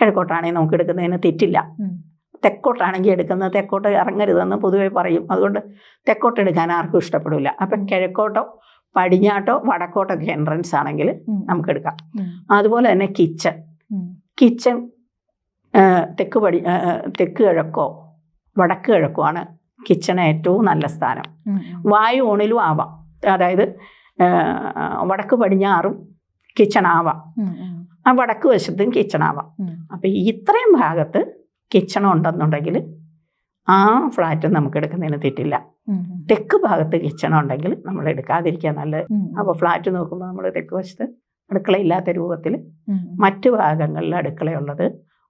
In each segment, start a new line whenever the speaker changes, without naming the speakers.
കിഴക്കോട്ടാണെങ്കിൽ നമുക്ക് എടുക്കുന്നതിന് തെറ്റില്ല. തെക്കോട്ടാണെങ്കിൽ എടുക്കുന്നത് തെക്കോട്ട് ഇറങ്ങരുതെന്ന് പൊതുവെ പറയും. അതുകൊണ്ട് തെക്കോട്ട് എടുക്കാൻ ആർക്കും ഇഷ്ടപ്പെടില്ല അപ്പം കിഴക്കോട്ടോ പടിഞ്ഞാട്ടോ വടക്കോട്ടൊക്കെ എൻട്രൻസ് ആണെങ്കിൽ നമുക്ക് എടുക്കാം. അതുപോലെ തന്നെ കിച്ചൺ. കിച്ചൺ തെക്ക് പടി തെക്ക് കിഴക്കോ വടക്ക് കിഴക്കോ ആണ് കിച്ചൺ ഏറ്റവും നല്ല സ്ഥാനം. വായു ഓണിലും ആവാം. അതായത് വടക്ക് പടിഞ്ഞാറും കിച്ചൺ ആവാം. ആ വടക്ക് വശത്തും കിച്ചൺ ആവാം.
ഉം.
അപ്പം ഇത്രയും ഭാഗത്ത് കിച്ചൺ ഉണ്ടെന്നുണ്ടെങ്കിൽ ആ ഫ്ലാറ്റ് നമുക്ക് എടുക്കുന്നതിന് തെറ്റില്ല തെക്ക് ഭാഗത്ത് കിച്ചൺ ഉണ്ടെങ്കിൽ നമ്മൾ എടുക്കാതിരിക്കുക നല്ലത്. അപ്പോൾ ഫ്ലാറ്റ് നോക്കുമ്പോൾ നമ്മൾ തെക്ക് വശത്ത് അടുക്കളയില്ലാത്ത രൂപത്തിൽ മറ്റു ഭാഗങ്ങളിൽ അടുക്കളയുള്ളത്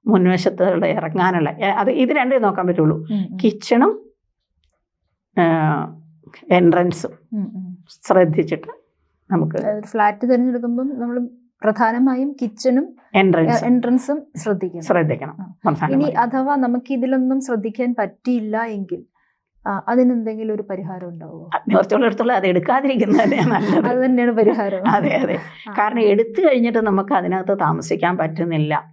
മുൻവശത്തുള്ള ഇറങ്ങാനുള്ള അത് ഇത് രണ്ടേ നോക്കാൻ പറ്റുള്ളൂ. കിച്ചണും എൻട്രൻസും. ശ്രദ്ധിച്ചിട്ട് നമുക്ക്
ഫ്ലാറ്റ് തിരഞ്ഞെടുക്കുമ്പോൾ നമ്മൾ പ്രധാനമായും കിച്ചണും
എൻട്രൻസ്
ശ്രദ്ധിക്കണം.
ശ്രദ്ധിക്കണം.
ഇനി. അഥവാ നമുക്ക് ഇതിലൊന്നും ശ്രദ്ധിക്കാൻ പറ്റിയില്ല എങ്കിൽ അതിനെന്തെങ്കിലും ഒരു പരിഹാരം ഉണ്ടാവുമോ?
നിവർത്തിയുള്ളിടത്തോളം അത് എടുക്കാതിരിക്കുന്നത് നല്ലത്.
അത് തന്നെയാണ് പരിഹാരം.
അതെ അതെ. കാരണം എടുത്തു കഴിഞ്ഞിട്ട് നമുക്ക് അതിനകത്ത് താമസിക്കാൻ പറ്റുന്നില്ല.